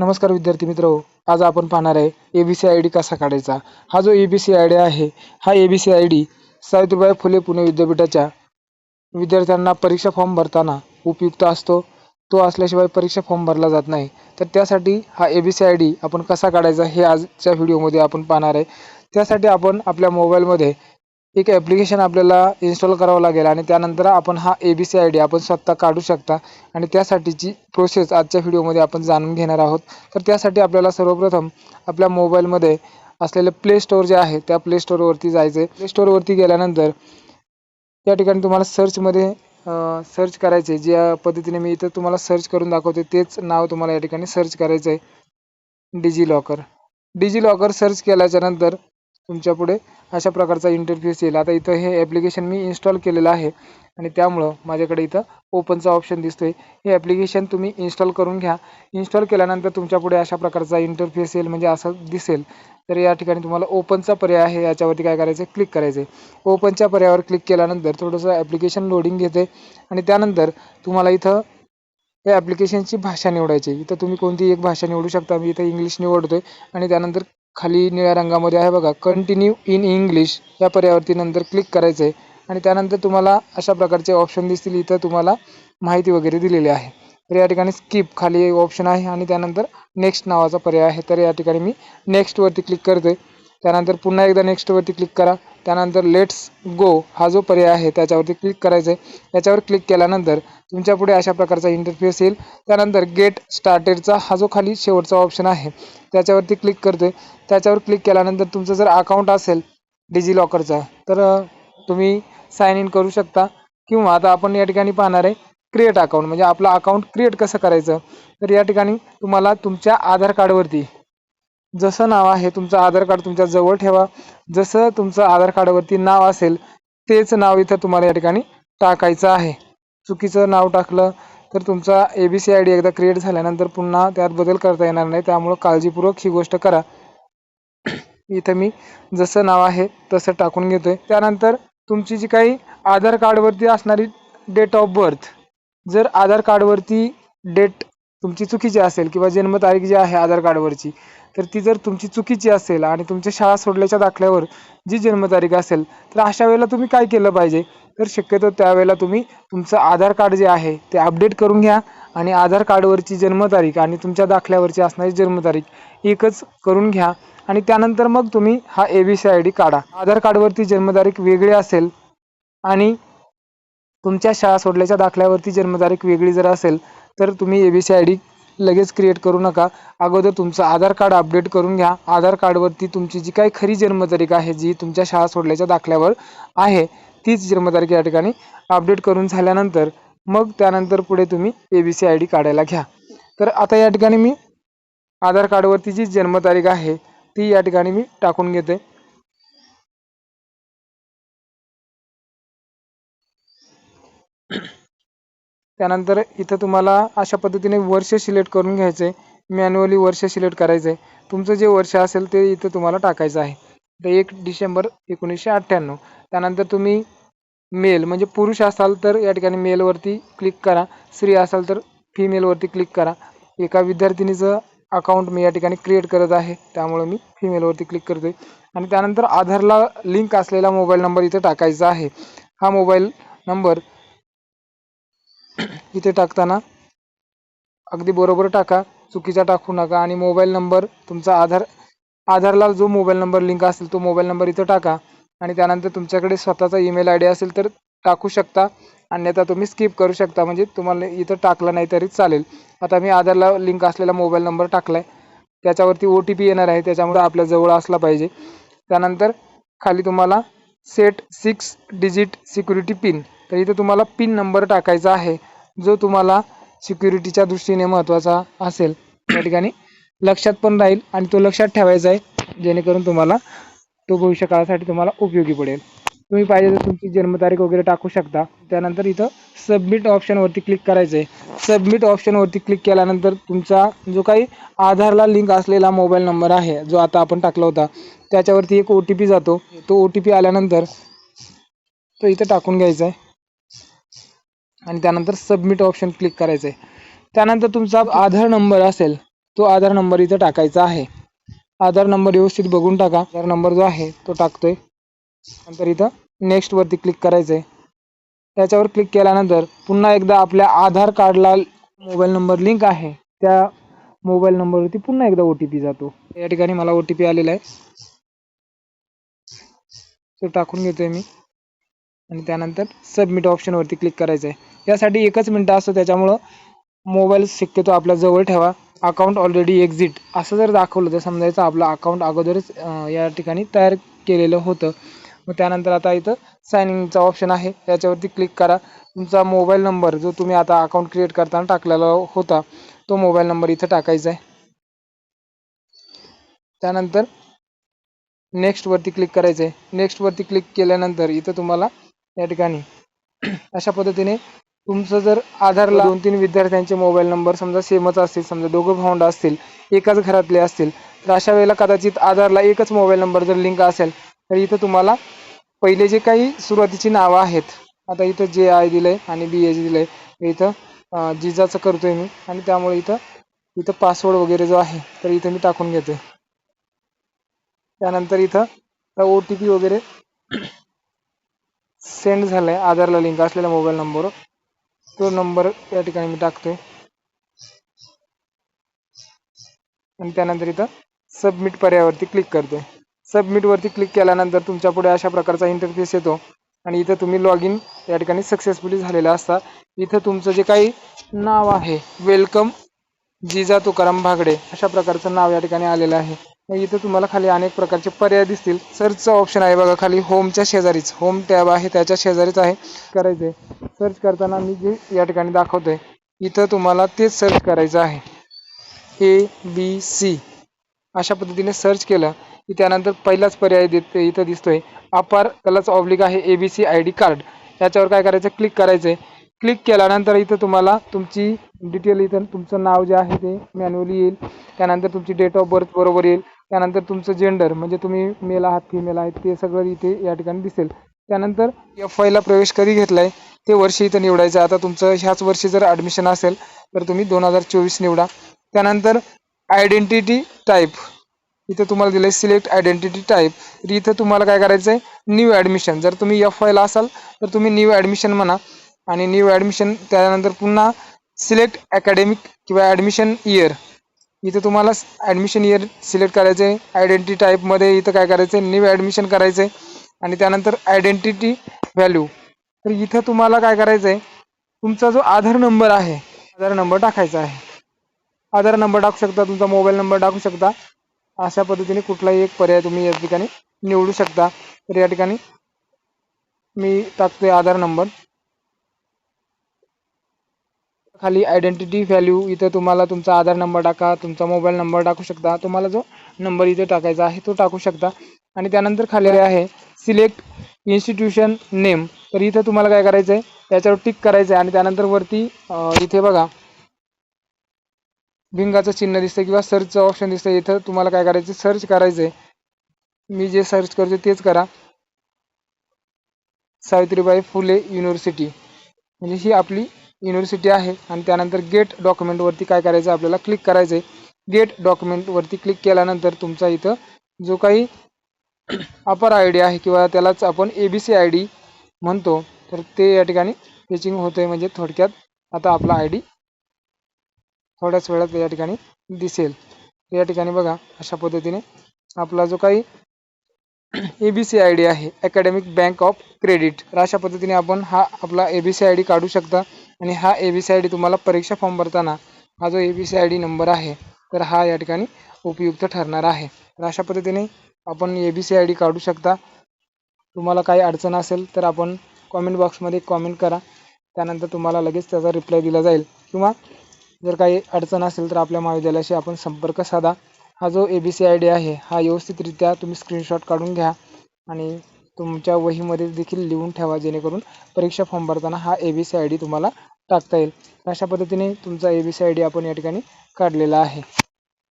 नमस्कार विद्यार्थी मित्र आज आपण पाहणार आहे A B C I D कसा काढायचा. हा जो A B C I D आहे हा A B C I D Savitribai Phule Pune विद्यापीठाच्या विद्यार्थ्यांना परीक्षा फॉर्म भरताना उपयुक्त असतो. तो असल्याशिवाय परीक्षा फॉर्म भरला जात नाही. तर त्यासाठी हा A B C I D आपण कसा काढायचा हे आजच्या व्हिडिओमध्ये आपण पाहणार आहे. त्यासाठी आपण आपल्या मोबाईलमध्ये एक ॲप्लिकेशन आपल्याला इन्स्टॉल करावं लागेल आणि त्यानंतर आपण हा A B C I D आपण स्वतः काढू शकता. आणि त्यासाठीची प्रोसेस आजच्या व्हिडिओमध्ये आपण जाणून घेणार आहोत. तर त्यासाठी आपल्याला सर्वप्रथम आपल्या मोबाईलमध्ये असलेले प्ले स्टोअर जे आहे त्या प्ले स्टोअरवरती जायचं आहे प्ले स्टोअरवरती गेल्यानंतर त्या ठिकाणी तुम्हाला सर्चमध्ये सर्च करायचे ज्या पद्धतीने मी इथं तुम्हाला सर्च करून दाखवते तेच नाव तुम्हाला या ठिकाणी सर्च करायचं आहे DigiLocker DigiLocker search केल्याच्यानंतर तुमच्यापुढे अशा प्रकारचा इंटरफेस येईल. आता इथं हे ॲप्लिकेशन मी इन्स्टॉल केलेलं आहे आणि त्यामुळं माझ्याकडे इथं ओपनचा ऑप्शन दिसतोय. हे ॲप्लिकेशन तुम्ही इन्स्टॉल करून घ्या. इन्स्टॉल केल्यानंतर तुमच्यापुढे अशा प्रकारचा इंटरफेस येईल म्हणजे असं दिसेल. तर या ठिकाणी तुम्हाला ओपनचा पर्याय आहे. याच्यावरती काय करायचं आहे क्लिक करायचं आहे ओपनच्या पर्यायावर क्लिक केल्यानंतर थोडंसं ॲप्लिकेशन लोडिंग घेते आणि त्यानंतर तुम्हाला इथं या ॲप्लिकेशनची भाषा निवडायची. इथं तुम्ही कोणती एक भाषा निवडू शकता. मी इथं इंग्लिश निवडतोय आणि त्यानंतर खाली निळ्या रंगामध्ये आहे बघा. कंटिन्यू इन इंग्लिश या पर्यावरती नंतर क्लिक करायचं आहे आणि त्यानंतर तुम्हाला अशा प्रकारचे ऑप्शन दिसतील. इथं तुम्हाला माहिती वगैरे दिलेली आहे. तर या ठिकाणी स्किप खाली एक ऑप्शन आहे. आणि त्यानंतर नेक्स्ट नावाचा पर्याय आहे. तर या ठिकाणी मी नेक्स्टवरती क्लिक करते त्यानंतर पुन्हा एकदा नेक्स्टवरती क्लिक करा. त्यानंतर लेट्स गो हा जो पर्याय आहे त्याच्यावरती क्लिक करायचं आहे याच्यावर क्लिक केल्यानंतर तुमच्यापुढे अशा प्रकारचा इंटरफेस येईल. त्यानंतर गेट स्टार्टेडचा हा जो खाली शेवटचा ऑप्शन आहे त्याच्यावरती क्लिक करतोय. त्याच्यावर क्लिक केल्यानंतर तुमचं जर अकाउंट असेल डिजी लॉकरचा तर तुम्ही साइन इन करू शकता. किंवा आता आपण या ठिकाणी पाहणार आहे क्रिएट अकाउंट म्हणजे आपलं अकाउंट क्रिएट कसं करायचं? तर या ठिकाणी तुम्हाला तुमच्या आधार कार्डवरती जसं नाव आहे तुमचं आधार कार्ड तुमच्या जवळ ठेवा. जसं तुमचं आधार कार्डवरती नाव असेल तेच नाव इथं तुम्हाला या ठिकाणी टाकायचं आहे. चुकीचं नाव टाकलं तर तुमचा A B C I D एकदा क्रिएट झाल्यानंतर पुन्हा त्यात बदल करता येणार नाही. त्यामुळं काळजीपूर्वक ही गोष्ट करा. इथं मी जसं नाव आहे तसं टाकून घेतोय. त्यानंतर तुमची जी काही आधार कार्डवरती असणारी डेट ऑफ बर्थ जर आधार कार्डवरती डेट तुमची चुकीची असेल किंवा जन्मतारीख जी आहे आधार कार्डवरची तर ती जर तुमची चुकीची असेल आणि तुमच्या शाळा सोडल्याच्या दाखल्यावर जी जन्मतारीख असेल तर अशा वेळेला तुम्ही काय केलं पाहिजे? तर शक्यतो त्यावेळेला तुम्ही तुमचं आधार कार्ड जे आहे ते अपडेट करून घ्या आणि आधार कार्डवरची जन्मतारीख आणि तुमच्या दाखल्यावरची असणारी जन्मतारीख एकच करून घ्या आणि त्यानंतर मग तुम्ही हा A B C I D काढा. आधार कार्डवरती जन्मतारीख वेगळी असेल आणि तुमच्या शाळा सोडल्याच्या दाखल्यावरती जन्मतारीख वेगळी जर असेल तर तुम्ही A B C I D लगेच क्रिएट करू नका. अगोदर तुमचं आधार कार्ड अपडेट करून घ्या. आधार कार्डवरती तुमची जी काही खरी जन्मतारीख आहे जी तुमच्या शाळा सोडल्याच्या दाखल्यावर आहे तीच जन्मतारीख या ठिकाणी अपडेट करून झाल्यानंतर मग त्यानंतर पुढे तुम्ही A B C I D काढायला घ्या. तर आता या ठिकाणी मी आधार कार्डवरती जी जन्मतारीख आहे ती या ठिकाणी मी टाकून घेते. त्यानंतर इथं तुम्हाला अशा पद्धतीने वर्ष सिलेक्ट करून घ्यायचं. आहे मॅन्युअली वर्ष सिलेक्ट करायचं. आहे तुमचं जे वर्ष असेल ते इथं तुम्हाला टाकायचं आहे. तर एक डिसेंबर एकोणीसशे अठ्ठ्याण्णव. त्यानंतर तुम्ही मेल म्हणजे पुरुष असाल तर या ठिकाणी मेलवरती क्लिक करा. स्त्री असाल तर फिमेलवरती क्लिक करा. एका विद्यार्थिनीचं अकाउंट मी या ठिकाणी क्रिएट करत आहे. त्यामुळे मी फिमेलवरती क्लिक करतो आहे आणि त्यानंतर आधारला लिंक असलेला मोबाईल नंबर इथं टाकायचा आहे. हा मोबाईल नंबर इथे टाकताना अगदी बरोबर टाका चुकीचा टाकू नका. आणि मोबाईल नंबर तुमचा आधार आधारला जो मोबाईल नंबर लिंक असेल तो मोबाईल नंबर इथं टाका. आणि त्यानंतर तुमच्याकडे स्वतःचा ईमेल आय डी असेल तर टाकू शकता. अन्यथा तुम्ही स्किप करू शकता. म्हणजे तुम्हाला इथं टाकलं नाही तरी चालेल. आता मी आधारला लिंक असलेला मोबाईल नंबर टाकला आहे त्याच्यावरती ओ टी पी येणार आहे. त्याच्यामुळे आपल्या जवळ असला पाहिजे. त्यानंतर खाली तुम्हाला set six digit security pin तर इथं तुम्हाला पिन नंबर टाकायचा आहे जो तुम्हाला सिक्युरिटीच्या दृष्टीने महत्त्वाचा असेल. त्या ठिकाणी लक्षात पण राहील आणि तो लक्षात ठेवायचा आहे जेणेकरून तुम्हाला तो भविष्यकाळासाठी तुम्हाला उपयोगी पडेल. तुम्ही पाहिजे तर तुमची जन्मतारीख वगैरे टाकू शकता. त्यानंतर इथं सबमिट ऑप्शनवरती क्लिक करायचं आहे. सबमिट ऑप्शनवरती क्लिक केल्यानंतर तुमचा जो काही आधारला लिंक असलेला मोबाईल नंबर आहे जो आता आपण टाकला होता त्याच्यावरती एक ओ टी पी जातो. तो ओ टी पी आल्यानंतर तो इथं टाकून घ्यायचा आहे. आणि त्यानंतर सबमिट ऑप्शन क्लिक करायचं आहे त्यानंतर तुमचा आधार नंबर असेल तो आधार नंबर इथं टाकायचा आहे. आधार नंबर व्यवस्थित बघून टाका. आधार नंबर जो आहे तो टाकतोय. नंतर इथं नेक्स्ट वरती क्लिक करायचं आहे त्याच्यावर क्लिक केल्यानंतर पुन्हा एकदा आपल्या आधार कार्डला मोबाईल नंबर लिंक आहे. त्या मोबाईल नंबरवरती पुन्हा एकदा ओ टी पी जातो. या ठिकाणी मला ओ टी पी आलेला आहे. तो टाकून घेतोय मी. आणि त्यानंतर सबमिट ऑप्शनवरती क्लिक करायचं आहे. यासाठी एकच मिनटं असतो त्याच्यामुळं मोबाईल शक्यतो आपल्या जवळ ठेवा. अकाउंट ऑलरेडी एक्झिट असं जर दाखवलं तर समजायचं आपलं अकाउंट अगोदरच या ठिकाणी तयार केलेलं होतं. मग त्यानंतर आता इथं सायनिंगचा इनचा ऑप्शन आहे. याच्यावरती क्लिक करा. तुमचा मोबाईल नंबर जो तुम्ही आता अकाउंट क्रिएट करताना टाकलेला होता तो मोबाईल नंबर इथं टाकायचा आहे. त्यानंतर नेक्स्ट वरती क्लिक करायचं आहे. नेक्स्टवरती क्लिक केल्यानंतर इथं तुम्हाला या ठिकाणी. अशा पद्धतीने तुमचं जर आधारला दोन तीन विद्यार्थ्यांचे मोबाईल नंबर समजा सेमच असतील समजा दोघं भावंड असतील एकाच घरातले असतील तर अशा वेळेला कदाचित आधारला एकच मोबाईल नंबर जर लिंक असेल तर इथं तुम्हाला पहिले जे काही सुरुवातीची नावं आहेत आता इथं जे आय दिलंय आणि बी एच दिलंय इथं जिजाचं करतोय मी आणि त्यामुळे इथं इथं पासवर्ड वगैरे जो आहे तर इथं मी टाकून घेतोय. त्यानंतर इथं ओ टी पी वगैरे सेंड झालाय आधारला लिंक असलेल्या मोबाईल नंबर तो नंबर या ठिकाणी मी टाकतोय. आणि त्यानंतर इथं सबमिट पर्यायावरती क्लिक करतोय. सबमिटवरती क्लिक केल्यानंतर तुमच्यापुढे अशा प्रकारचा इंटरफेस येतो. आणि इथं तुम्ही लॉग इन या ठिकाणी सक्सेसफुली झालेलं असता. इथं तुमचं जे काही नाव आहे वेलकम जिजा तुकाराम भागडे अशा प्रकारचं नाव या ठिकाणी आलेलं आहे. मग इथं तुम्हाला खाली अनेक प्रकारचे पर्याय दिसतील. सर्चचा ऑप्शन आहे बघा खाली होमच्या शेजारीच. होम टॅब आहे त्याच्या शेजारीच आहे. करायचंय. सर्च करताना मी जे या ठिकाणी दाखवतोय इथं तुम्हाला तेच सर्च करायचं आहे. ए बी सी अशा पद्धतीने सर्च केलं की त्यानंतर पहिलाच पर्याय देत इथं दिसतोय. अपार कलच ऑब्लिक आहे A B C I D card याच्यावर काय करायचं? क्लिक करायचं आहे क्लिक केल्यानंतर इथं तुम्हाला तुमची डिटेल इथं तुमचं नाव जे आहे ते मॅन्युअली येईल. त्यानंतर तुमची डेट ऑफ बर्थ बरोबर येईल. त्यानंतर तुमचं जेंडर म्हणजे तुम्ही मेल आहात फिमेल आहेत ते सगळं इथे या ठिकाणी दिसेल. त्यानंतर एफ वायला प्रवेश कधी घेतलाय ते वर्ष इथं निवडायचं. आता तुमचं ह्याच वर्षी जर ॲडमिशन असेल तर तुम्ही दोन हजार चोवीस निवडा. त्यानंतर आयडेंटिटी टाईप इथं तुम्हाला दिलंय सिलेक्ट आयडेंटिटी टाईप तर इथं तुम्हाला काय करायचं आहे न्यू ॲडमिशन जर तुम्ही एफ वायला असाल तर तुम्ही न्यू ॲडमिशन म्हणा. आणि न्यू ॲडमिशन त्यानंतर पुन्हा सिलेक्ट अकॅडमिक किंवा ॲडमिशन इयर इथं तुम्हाला ॲडमिशन इयर सिलेक्ट करायचं आहे आयडेंटिटी टाईपमध्ये इथं काय करायचं आहे न्यू ॲडमिशन करायचं आहे आणि त्यानंतर आयडेंटिटी व्हॅल्यू तर इथं तुम्हाला काय करायचं आहे तुमचा जो आधार नंबर आहे आधार नंबर टाकायचा आहे. आधार नंबर टाकू शकता तुमचा मोबाईल नंबर टाकू शकता. अशा पद्धतीने कुठलाही एक पर्याय तुम्ही या ठिकाणी निवडू शकता. तर या ठिकाणी मी टाकतोय आधार नंबर खाली आयडेंटिटी व्हॅल्यू इथं तुम्हाला तुमचा आधार नंबर टाका तुमचा मोबाईल नंबर टाकू शकता. तुम्हाला जो नंबर इथे टाकायचा आहे तो टाकू शकता. आणि त्यानंतर खाली आहे सिलेक्ट इन्स्टिट्यूशन नेम तर इथं तुम्हाला काय करायचं आहे याच्यावर टिक करायचं आहे आणि त्यानंतर वरती इथे बघा. भिंगाचं चिन्ह दिसतं किंवा सर्चचं ऑप्शन दिसतं इथं तुम्हाला काय करायचं सर्च करायचं आहे मी जे सर्च करतो तेच करा. सावित्रीबाई फुले युनिव्हर्सिटी म्हणजे ही आपली युनिव्हर्सिटी आहे आणि त्यानंतर गेट डॉक्युमेंटवरती काय करायचं आपल्याला क्लिक करायचं आहे गेट डॉक्युमेंटवरती क्लिक केल्यानंतर तुमचा इथं जो काही अपर आय डी आहे किंवा त्यालाच आपण A B C I D म्हणतो तर ते या ठिकाणी फेचिंग होतंय म्हणजे थोडक्यात आता आपला आय डी थोड्याच वेळात या ठिकाणी दिसेल. या ठिकाणी बघा अशा पद्धतीने आपला जो काही A B C I D आहे अकॅडमिक बँक ऑफ क्रेडिट तर अशा पद्धतीने आपण हा आपला A B C I D काढू शकता. आणि हा A B C I D तुम्हाला परीक्षा फॉर्म भरताना हा जो A B C I D number आहे तर हा या ठिकाणी उपयुक्त ठरणार आहे. तर अशा पद्धतीने आपण A B C I D काढू शकता. तुम्हाला काही अडचण असेल तर आपण कॉमेंट बॉक्समध्ये कॉमेंट करा. त्यानंतर तुम्हाला लगेच त्याचा रिप्लाय दिला जाईल. किंवा जर काही अडचण असेल तर आपल्या महाविद्यालयाशी आपण संपर्क साधा. हा जो A B C I D आहे हा व्यवस्थितरित्या तुम्ही स्क्रीनशॉट काढून घ्या. आणि तुमच्या वहीमध्ये देखील लिहून ठेवा जेणेकरून परीक्षा फॉर्म भरताना हा A B C I D तुम्हाला टाकता येईल. अशा पद्धतीने तुमचा A B C I D आपण या ठिकाणी काढलेला आहे.